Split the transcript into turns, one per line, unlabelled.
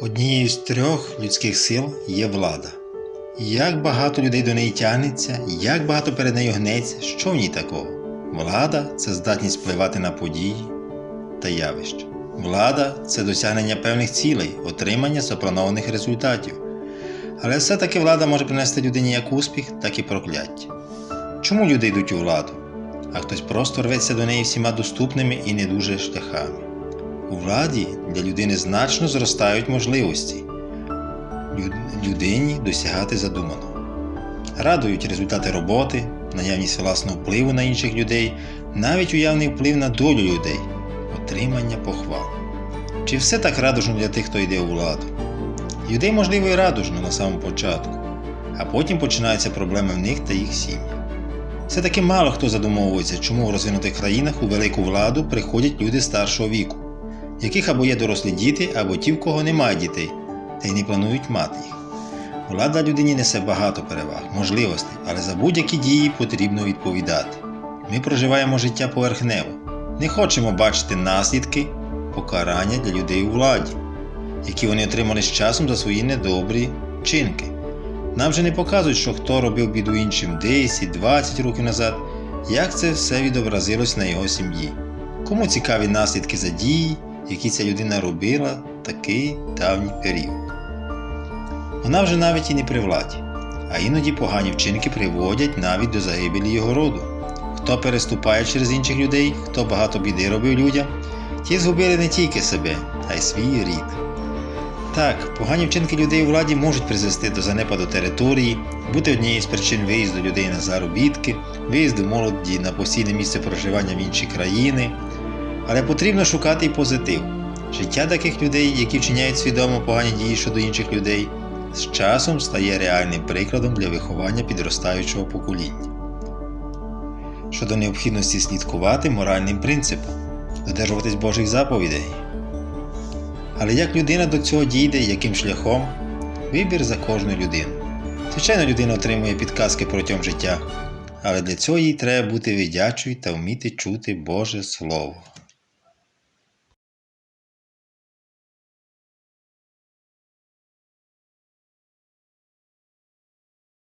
Однією з трьох людських сил є влада. Як багато людей до неї тягнеться, як багато перед нею гнеться, що в ній такого? Влада це здатність впливати на події та явища. Влада це досягнення певних цілей, отримання запланованих результатів. Але все-таки влада може принести людині як успіх, так і прокляття. Чому люди йдуть у владу? А хтось просто рветься до неї всіма доступними і не дуже шляхами. У владі для людини значно зростають можливості людині досягати задуманого. Радують результати роботи, наявність власного впливу на інших людей, навіть уявний вплив на долю людей, отримання похвал. Чи все так радужно для тих, хто йде у владу? Людей, можливо, і радужно на самому початку, а потім починаються проблеми в них та їх сім'ях. Все-таки мало хто задумовується, чому в розвинутих країнах у велику владу приходять люди старшого віку, яких або є дорослі діти, або ті, в кого немає дітей, та й не планують мати їх. Влада людині несе багато переваг, можливостей, але за будь-які дії потрібно відповідати. Ми проживаємо життя поверхнево, не хочемо бачити наслідки покарання для людей у владі, які вони отримали з часом за свої недобрі вчинки. Нам же не показують, що хто робив біду іншим 10-20 років назад, як це все відобразилось на його сім'ї. Кому цікаві наслідки за дії, які ця людина робила такий давній період. Вона вже навіть і не при владі, а іноді погані вчинки приводять навіть до загибелі його роду. Хто переступає через інших людей, хто багато біди робив людям, ті згубили не тільки себе, а й свій рід. Так, погані вчинки людей у владі можуть призвести до занепаду території, бути однією з причин виїзду людей на заробітки, виїзду молоді на постійне місце проживання в інші країни. Але потрібно шукати і позитив. Життя таких людей, які вчиняють свідомо погані дії щодо інших людей, з часом стає реальним прикладом для виховання підростаючого покоління. Щодо необхідності слідкувати моральним принципам, додержуватись Божих заповідей. Але як людина до цього дійде, яким шляхом? Вибір за кожну людину. Звичайно, людина отримує підказки протягом життя, але для цього їй треба бути видячою та вміти чути Боже Слово.